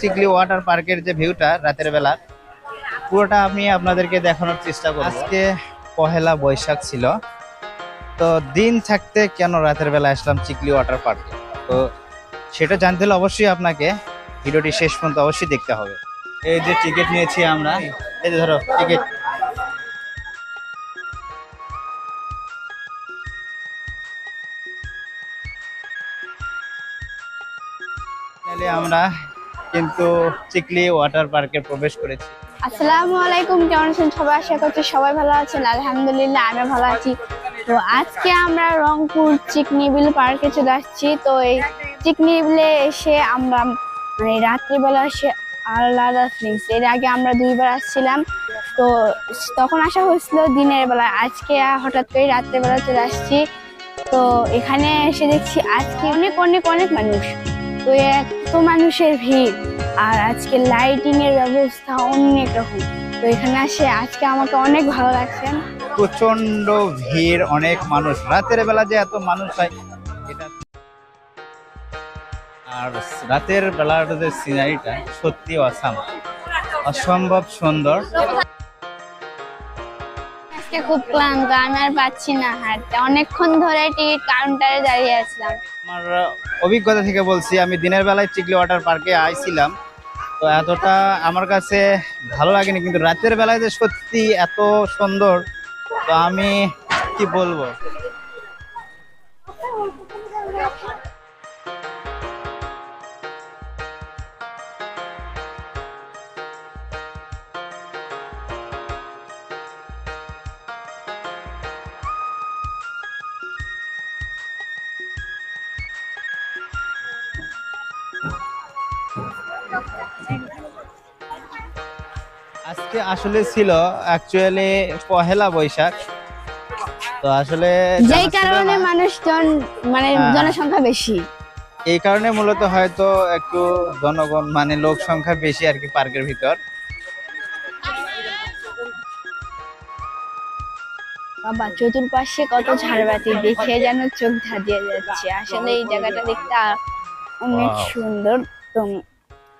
Chikli water পার্কের যে ভিউটা রাতের বেলা পুরোটা আমি আপনাদেরকে দেখানোর চেষ্টা করব। আজকে পহেলা বৈশাখ ছিল। তো দিন থাকতে কেন রাতের বেলা আসলাম চিকলি ওয়াটার পার্কে তো সেটা জানতে হলে অবশ্যই আপনাকে ভিডিওটি শেষ পর্যন্ত অবশ্যই দেখতে হবে। এই যে টিকিট নিয়েছি আমরা এই যে ধরো টিকিট আমরা কিন্তু চিকলি ওয়াটার পার্কে প্রবেশ করেছি। আসসালামু আলাইকুম, কেমন আছেন সবাই? আশা করছি সবাই ভালো আছেন। আলহামদুলিল্লাহ আমি ভালো আছি। তো আজকে আমরা রংপুর চিকনিবিল পার্কে চলে আসছি। তো এই চিকনিবিলে এসে আমরা মানে রাত্রিবেলা এসে আলাদা ফিলিংস এর আগে আমরা দুইবার আসছিলাম। তো তখন আসা হয়েছিল দিনের বেলা আজকে হঠাৎ করে রাত্রিবেলা চলে আসছি। তো এখানে এসে দেখছি আজকে অনেক অনেক অনেক মানুষ। তো এত মানুষের ভিড়। আর আজকে লাইটিং এর ব্যবস্থা অনেক রকম। তো এখানে আসে আজকে আমাকে অনেক ভালো লাগছে। প্রচণ্ড ভিড় অনেক মানুষ। রাতের বেলা যে এত মানুষ হয় এটা আর রাতের বেলার যে সিনারিটা সত্যি অসাম। অসম্ভব সুন্দর। আজকে খুব ক্লান্ত আমি আর পাচ্ছি না হাঁটতে। অনেকক্ষণ ধরে টিকিট কাউন্টারে দাঁড়িয়ে আসলাম আমার অভিজ্ঞতা থেকে বলছি আমি দিনের বেলায় চিকলি ওয়াটার পার্কে আইছিলাম। তো এতটা আমার কাছে ভালো লাগেনি, কিন্তু রাতের বেলায় যে সত্যি এত সুন্দর, তো আমি কি বলব? আজকে আসলে ছিল অ্যাকচুয়ালি পহেলা বৈশাখ। তো আসলে যেই কারণে মানুষজন মানে হ্যাঁ। জনসংখ্যা বেশি। এই কারণে মূলত হয়তো একটু জনগণ মানে লোক সংখ্যা বেশি আর কি পার্কের ভিতর। বাবা চতুর্পাশে কত ঝাড়বাতি দেখে যেন চোখ ধাঁধিয়ে যাচ্ছে। আসলে এই জায়গাটা দেখতে অনেক সুন্দর। তো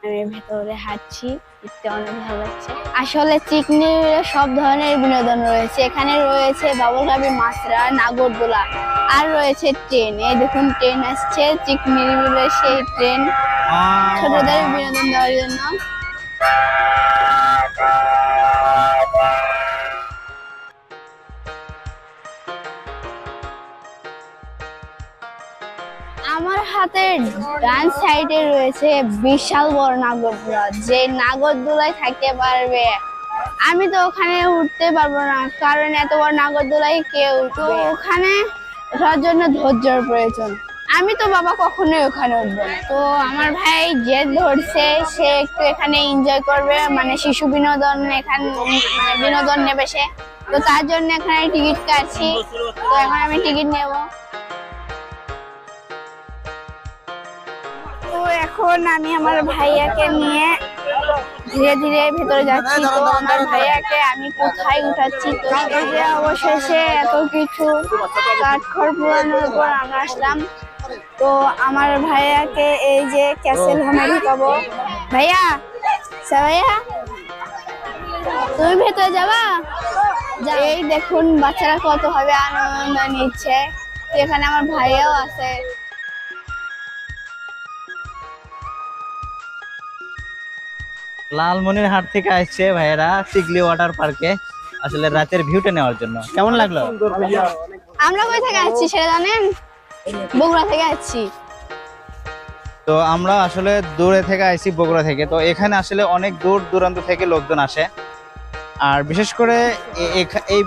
আমি ভেতরে হাঁটছি দেখতে অনেক ভালো লাগছে। আসলে চিকনি সব ধরনের বিনোদন রয়েছে। এখানে রয়েছে বাবুলগাবি মাছরা নাগরদোলা আর রয়েছে ট্রেন। এই দেখুন ট্রেন আসছে চিকনি সেই ট্রেন। ছোটদের বিনোদন দেওয়ার জন্য। হাতের ডান সাইডে রয়েছে বিশাল বড় নাগরদোলা, যে নাগরদোলায় থাকতে পারবে। আমি তো ওখানে উঠতে পারব না, কারণ এত বড় নাগরদোলায় কেউ তো ওখানে ওঠার জন্য ধৈর্যর প্রয়োজন। আমি তো বাবা কখনোই ওখানে উঠবো তো আমার ভাই যে ধরছে, সে একটু এখানে এনজয় করবে মানে শিশু বিনোদন এখানে মানে বিনোদন নেবে সে। তো তার জন্য এখানে টিকিট কাটছি। তো এখন আমি টিকিট নেব। এখন আমি আমার ভাইয়াকে নিয়ে ধীরে ধীরে ভেতরে যাচ্ছি। তো আমার ভাইয়াকে আমি কোথায় উঠাচ্ছি? যে অবশেষে এত কিছু কাঠখড় পুরানোর পর আমরা আসলাম। তো আমার ভাইয়াকে এই যে ক্যাসেল হোমে ঢুকাবো। ভাইয়া সা ভাইয়া, তুমি ভেতরে যাবা? এই দেখুন, বাচ্চারা কত ভাবে আনন্দ নিচ্ছে। এখানে আমার ভাইয়াও আছে। লালমনির হাট থেকে আসছে ভাইয়েরা চিকলি ওয়াটার পার্কে আসলে রাতের ভিউটা নেওয়ার জন্য। কেমন লাগল? আমরা কই থেকে আসছি সেটা জানেন? বগুড়া থেকে আসছি। তো আমরা আসলে দূরে থেকে আইছি বগুড়া থেকে। তো এখানে আসলে অনেক দূর দূরান্ত থেকে লোকজন আসে। আর বিশেষ করে এই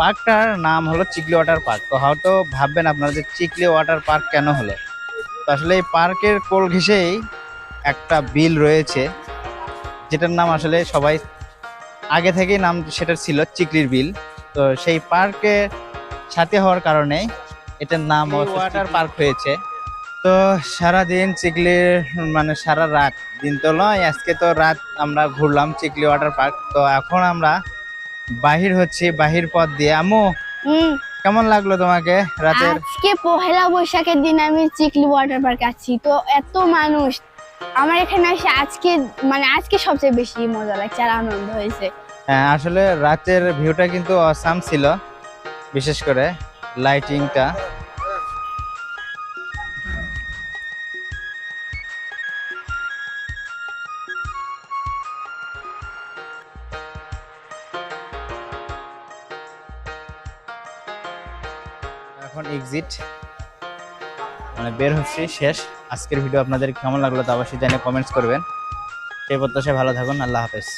পার্কটার নাম হলো চিকলি ওয়াটার পার্ক। তো হয়তো ভাববেন আপনারা যে চিকলি ওয়াটার পার্ক কেন হলো? তো আসলে এই পার্কের কোল ঘেঁষেই একটা বিল রয়েছে। যেটার নাম আসলে সবাই আগে থেকেই নাম সেটা ছিল চিকলির বিল। তো সেই পার্কের সাথে হওয়ার কারণে এটার নাম ওয়াটার পার্ক হয়েছে। তো সারা দিন চিকলির মানে সারা রাত দিন তো নয় আজকে তো রাত আমরা ঘুরলাম চিকলি ওয়াটার পার্ক তো এখন আমরা বাহির হচ্ছি বাহির পথ দিয়ে। আমু হুম। কেমন লাগল তোমাকে রাতের? আজকে পহেলা বৈশাখের দিন আমি চিকলি ওয়াটার পার্ক আছি। তো এত মানুষ আমার এখানে এসে আজকে মানে আজকে সবচেয়ে বেশি মজা লাগছে আর আনন্দ হয়েছে। হ্যাঁ আসলে রাতের ভিউটা কিন্তু অসাম ছিল, বিশেষ করে লাইটিংটা এখন এক্সিট মানে বের হচ্ছে, শেষ। আজকের ভিডিও আপনাদের কেমন লাগল তা অবশ্যই জানিয়ে কমেন্টস করবেন। সেই প্রত্যাশায় ভালো থাকুন, আল্লাহ হাফেজ।